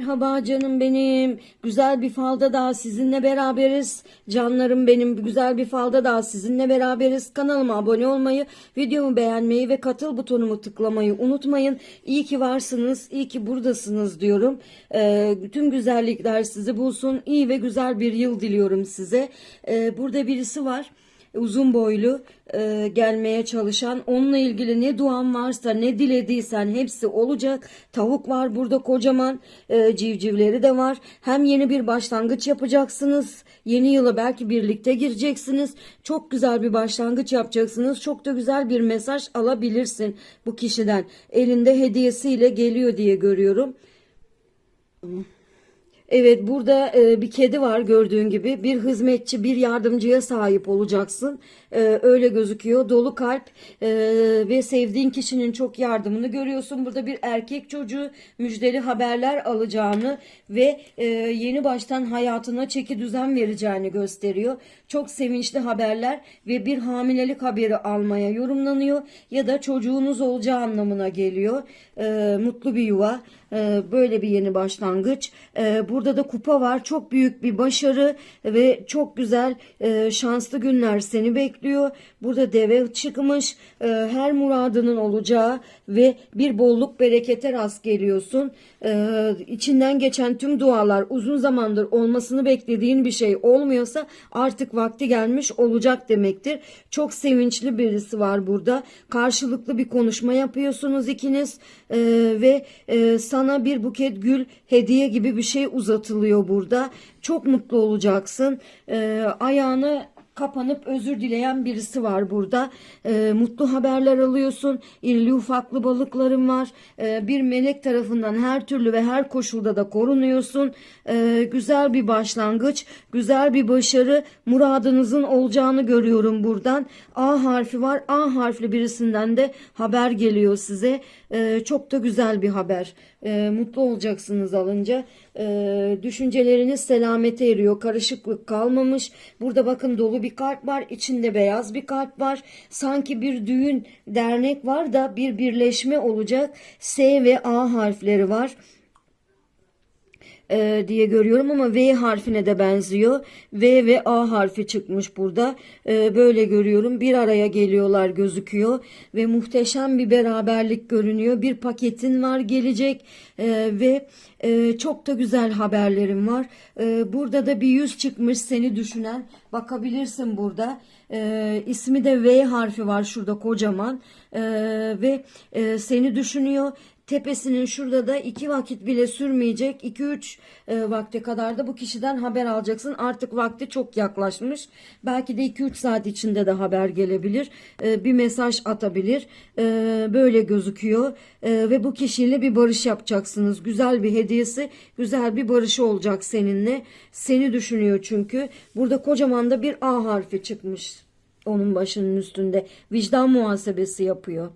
Merhaba canım benim. Güzel bir falda daha sizinle beraberiz. Canlarım benim güzel bir falda daha sizinle beraberiz. Kanalıma abone olmayı, videomu beğenmeyi ve katıl butonumu tıklamayı unutmayın. İyi ki varsınız, iyi ki buradasınız diyorum. Ee, tüm güzellikler sizi bulsun. İyi ve güzel bir yıl diliyorum size. Ee, burada birisi var uzun boylu e, gelmeye çalışan onunla ilgili ne duan varsa ne dilediysen hepsi olacak. Tavuk var burada kocaman e, civcivleri de var. Hem yeni bir başlangıç yapacaksınız. Yeni yıla belki birlikte gireceksiniz. Çok güzel bir başlangıç yapacaksınız. Çok da güzel bir mesaj alabilirsin bu kişiden. Elinde hediyesiyle geliyor diye görüyorum. Evet burada e, bir kedi var gördüğün gibi. Bir hizmetçi bir yardımcıya sahip olacaksın. E, öyle gözüküyor. Dolu kalp e, ve sevdiğin kişinin çok yardımını görüyorsun. Burada bir erkek çocuğu müjdeli haberler alacağını ve e, yeni baştan hayatına çeki düzen vereceğini gösteriyor. Çok sevinçli haberler ve bir hamilelik haberi almaya yorumlanıyor ya da çocuğunuz olacağı anlamına geliyor. E, mutlu bir yuva e, böyle bir yeni başlangıç. E, burada da kupa var. Çok büyük bir başarı ve çok güzel e, şanslı günler seni bekliyor. Burada deve çıkmış. E, her muradının olacağı ve bir bolluk berekete rast geliyorsun. E, içinden geçen tüm dualar uzun zamandır olmasını beklediğin bir şey olmuyorsa artık vakti gelmiş olacak demektir. Çok sevinçli birisi var burada. Karşılıklı bir konuşma yapıyorsunuz ikiniz. E, ve e, sana bir buket gül hediye gibi bir şey uzatılıyor burada. Çok mutlu olacaksın. Ee, ayağını kapanıp özür dileyen birisi var burada. Ee, mutlu haberler alıyorsun. İrili ufaklı balıkların var. Ee, bir melek tarafından her türlü ve her koşulda da korunuyorsun. Ee, güzel bir başlangıç, güzel bir başarı, muradınızın olacağını görüyorum buradan. A harfi var. A harfli birisinden de haber geliyor size. Ee, çok da güzel bir haber. Ee, mutlu olacaksınız alınca. Ee, düşünceleriniz selamete eriyor. Karışıklık kalmamış. Burada bakın dolu bir kalp var. İçinde beyaz bir kalp var. Sanki bir düğün dernek var da bir birleşme olacak. S ve A harfleri var e, diye görüyorum ama V harfine de benziyor. V ve A harfi çıkmış burada. E, böyle görüyorum. Bir araya geliyorlar gözüküyor ve muhteşem bir beraberlik görünüyor. Bir paketin var gelecek e, ve e, çok da güzel haberlerim var. E, burada da bir yüz çıkmış seni düşünen. Bakabilirsin burada. E, ismi de V harfi var şurada kocaman e, ve e, seni düşünüyor tepesinin şurada da iki vakit bile sürmeyecek 2-3 e, vakte kadar da bu kişiden haber alacaksın. Artık vakti çok yaklaşmış. Belki de 2-3 saat içinde de haber gelebilir. E, bir mesaj atabilir. E, böyle gözüküyor. E, ve bu kişiyle bir barış yapacaksınız. Güzel bir hediyesi, güzel bir barışı olacak seninle. Seni düşünüyor çünkü. Burada kocaman da bir A harfi çıkmış onun başının üstünde. Vicdan muhasebesi yapıyor.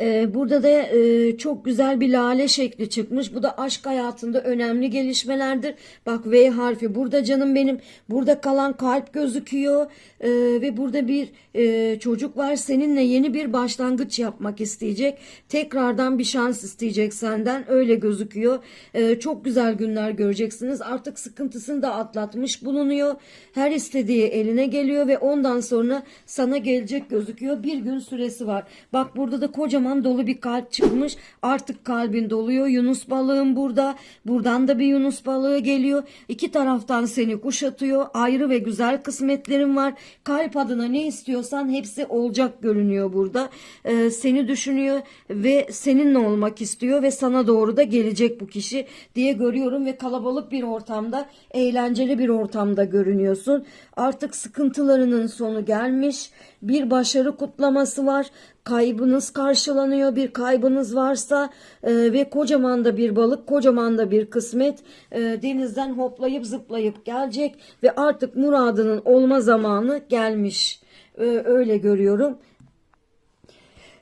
Ee, burada da e, çok güzel bir lale şekli çıkmış. Bu da aşk hayatında önemli gelişmelerdir. Bak V harfi burada canım benim. Burada kalan kalp gözüküyor. Ee, ve burada bir e, çocuk var. Seninle yeni bir başlangıç yapmak isteyecek. Tekrardan bir şans isteyecek senden. Öyle gözüküyor. Ee, çok güzel günler göreceksiniz. Artık sıkıntısını da atlatmış bulunuyor. Her istediği eline geliyor ve ondan sonra sana gelecek gözüküyor. Bir gün süresi var. Bak burada da kocaman dolu bir kalp çıkmış. Artık kalbin doluyor. Yunus balığın burada. Buradan da bir Yunus balığı geliyor. İki taraftan seni kuşatıyor. Ayrı ve güzel kısmetlerin var. Kalp adına ne istiyorsan hepsi olacak görünüyor burada. Ee, seni düşünüyor ve seninle olmak istiyor ve sana doğru da gelecek bu kişi diye görüyorum ve kalabalık bir ortamda, eğlenceli bir ortamda görünüyorsun. Artık sıkıntılarının sonu gelmiş. Bir başarı kutlaması var kaybınız karşılanıyor bir kaybınız varsa e, ve kocaman da bir balık kocaman da bir kısmet e, denizden hoplayıp zıplayıp gelecek ve artık muradının olma zamanı gelmiş e, öyle görüyorum.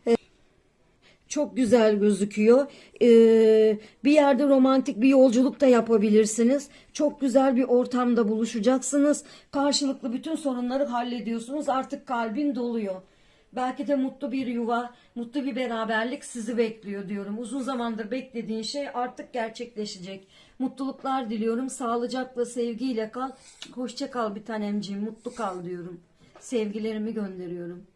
E, Çok güzel gözüküyor. Ee, bir yerde romantik bir yolculuk da yapabilirsiniz. Çok güzel bir ortamda buluşacaksınız. Karşılıklı bütün sorunları hallediyorsunuz. Artık kalbin doluyor. Belki de mutlu bir yuva, mutlu bir beraberlik sizi bekliyor diyorum. Uzun zamandır beklediğin şey artık gerçekleşecek. Mutluluklar diliyorum. Sağlıcakla, sevgiyle kal. Hoşça kal bir tanemciğim. Mutlu kal diyorum. Sevgilerimi gönderiyorum.